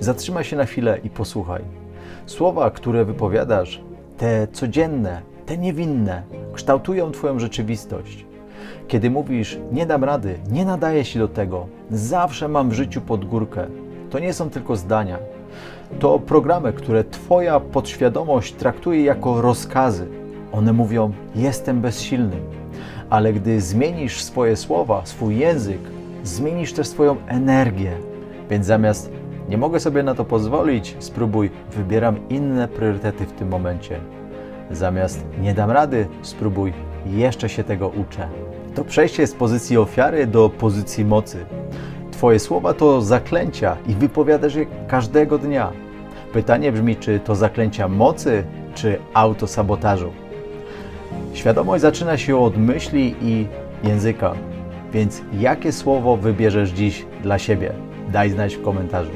Zatrzymaj się na chwilę i posłuchaj. Słowa, które wypowiadasz, te codzienne, te niewinne, kształtują Twoją rzeczywistość. Kiedy mówisz, nie dam rady, nie nadaję się do tego, zawsze mam w życiu pod górkę, to nie są tylko zdania. To programy, które Twoja podświadomość traktuje jako rozkazy. One mówią: Jestem bezsilny. Ale gdy zmienisz swoje słowa, swój język, zmienisz też swoją energię. Więc zamiast nie mogę sobie na to pozwolić, spróbuj, wybieram inne priorytety w tym momencie. Zamiast nie dam rady, spróbuj, jeszcze się tego uczę. To przejście z pozycji ofiary do pozycji mocy. Twoje słowa to zaklęcia i wypowiadasz je każdego dnia. Pytanie brzmi, czy to zaklęcia mocy, czy autosabotażu. Świadomość zaczyna się od myśli i języka. Więc jakie słowo wybierzesz dziś dla siebie? Daj znać w komentarzu.